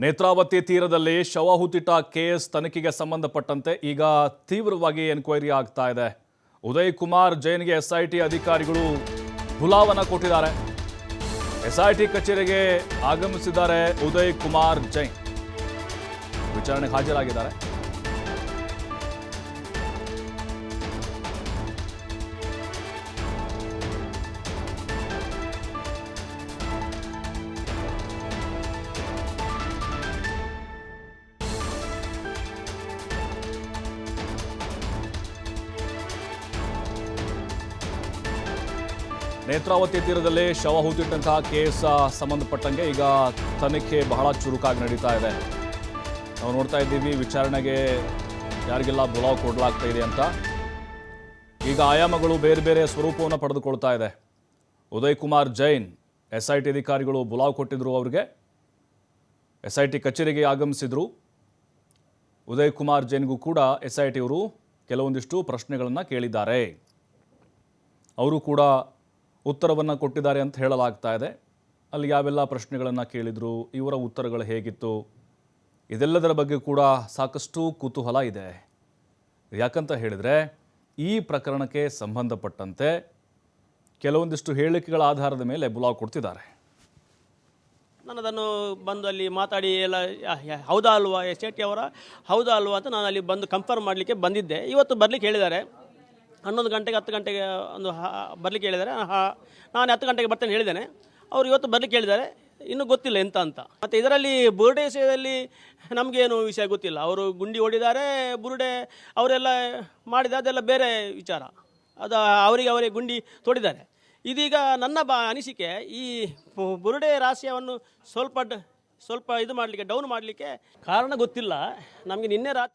ನೇತ್ರಾವತಿ ತೀರದಲ್ಲಿ ಶವಹುತಿಟ ಕೇಸ್ ತನಿಖೆಗೆ ಸಂಬಂಧಪಟ್ಟಂತೆ ಈಗ ತೀವ್ರವಾಗಿ ಎನ್ಕ್ವೈರಿ ಆಗ್ತಾ ಇದೆ. ಉದಯ್ ಕುಮಾರ್ ಜೈನ್ಗೆ ಎಸ್ಐಟಿ ಅಧಿಕಾರಿಗಳು ಹುಲಾವನ ಕೊಟ್ಟಿದ್ದಾರೆ. ಎಸ್ಐಟಿ ಕಚೇರಿಗೆ ಆಗಮಿಸಿದ್ದಾರೆ ಉದಯ್ ಕುಮಾರ್ ಜೈನ್. ವಿಚಾರಣೆಗೆ ಹಾಜರಾಗಿದ್ದಾರೆ. ನೇತ್ರಾವತಿ ತೀರದಲ್ಲಿ ಶವ ಹೂತಿಟ್ಟಂತಹ ಕೇಸ್ ಸಂಬಂಧಪಟ್ಟಂಗೆ ಈಗ ತನಿಖೆ ಬಹಳ ಚುರುಕಾಗಿ ನಡೀತಾ ಇದೆ. ನಾವು ನೋಡ್ತಾ ಇದ್ದೀವಿ, ವಿಚಾರಣೆಗೆ ಯಾರಿಗೆಲ್ಲ ಬುಲಾವ್ ಕೊಡಲಾಗ್ತಾ ಇದೆ ಅಂತ. ಈಗ ಆಯಾಮಗಳು ಬೇರೆ ಬೇರೆ ಸ್ವರೂಪವನ್ನು ಪಡೆದುಕೊಳ್ತಾ ಇದೆ. Uday Kumar Jain S I T ಅಧಿಕಾರಿಗಳು ಬುಲಾವ್ ಕೊಟ್ಟಿದ್ರು ಅವರಿಗೆ. ಎಸ್ ಐ ಟಿ ಕಚೇರಿಗೆ ಆಗಮಿಸಿದ್ರು. ಉದಯ್ ಕುಮಾರ್ ಜೈನ್ಗೂ ಕೂಡ ಎಸ್ ಐ ಟಿಯವರು ಕೆಲವೊಂದಿಷ್ಟು ಪ್ರಶ್ನೆಗಳನ್ನು ಕೇಳಿದ್ದಾರೆ. ಅವರು ಕೂಡ ಉತ್ತರವನ್ನು ಕೊಟ್ಟಿದ್ದಾರೆ ಅಂತ ಹೇಳಲಾಗ್ತಾ ಇದೆ. ಅಲ್ಲಿ ಯಾವೆಲ್ಲ ಪ್ರಶ್ನೆಗಳನ್ನು ಕೇಳಿದರು, ಇವರ ಉತ್ತರಗಳು ಹೇಗಿತ್ತು, ಇದೆಲ್ಲದರ ಬಗ್ಗೆ ಕೂಡ ಸಾಕಷ್ಟು ಕುತೂಹಲ ಇದೆ. ಯಾಕಂತ ಹೇಳಿದರೆ, ಈ ಪ್ರಕರಣಕ್ಕೆ ಸಂಬಂಧಪಟ್ಟಂತೆ ಕೆಲವೊಂದಿಷ್ಟು ಹೇಳಿಕೆಗಳ ಆಧಾರದ ಮೇಲೆ ಬುಲಾವ್ ಕೊಡ್ತಿದ್ದಾರೆ. ನಾನು ಅದನ್ನು ಬಂದು ಅಲ್ಲಿ ಮಾತಾಡಿ ಎಲ್ಲ ಹೌದಾ ಅಲ್ವಾ, ಎಸ್ ಟಿ ಅವರ ಹೌದಾ ಅಲ್ವಾ ಅಂತ ನಾನು ಅಲ್ಲಿ ಬಂದು ಕನ್ಫರ್ಮ್ ಮಾಡಲಿಕ್ಕೆ ಬಂದಿದ್ದೆ. ಇವತ್ತು ಬರಲಿಕ್ಕೆ ಹೇಳಿದ್ದಾರೆ. ಹನ್ನೊಂದು ಗಂಟೆಗೆ, ಹತ್ತು ಗಂಟೆಗೆ ಒಂದು ಬರಲಿಕ್ಕೆ ಹೇಳಿದ್ದಾರೆ. ನಾನು ಹತ್ತು ಗಂಟೆಗೆ ಬರ್ತೇನೆ ಹೇಳಿದ್ದೇನೆ. ಅವರು ಇವತ್ತು ಬರಲಿಕ್ಕೆ ಹೇಳಿದ್ದಾರೆ. ಇನ್ನೂ ಗೊತ್ತಿಲ್ಲ ಎಂತ ಅಂತ. ಮತ್ತು ಇದರಲ್ಲಿ ಬುರುಡೆ ವಿಷಯದಲ್ಲಿ ನಮಗೇನು ವಿಷಯ ಗೊತ್ತಿಲ್ಲ. ಅವರು ಗುಂಡಿ ಹೊಡಿದ್ದಾರೆ ಬುರುಡೆ ಅವರೆಲ್ಲ ಮಾಡಿದ ಅದೆಲ್ಲ ಬೇರೆ ವಿಚಾರ. ಅದು ಅವರಿಗೆ ಅವರೇ ಗುಂಡಿ ತೊಡಿದ್ದಾರೆ. ಇದೀಗ ನನ್ನ ಬಾ, ಅನಿಸಿಕೆ ಈ ಬುರುಡೆ ರಾಶಿಯವನ್ನು ಸ್ವಲ್ಪ ಸ್ವಲ್ಪ ಇದು ಮಾಡಲಿಕ್ಕೆ, ಡೌನ್ ಮಾಡಲಿಕ್ಕೆ ಕಾರಣ ಗೊತ್ತಿಲ್ಲ. ನಮಗೆ ನಿನ್ನೆ ರಾತ್ರಿ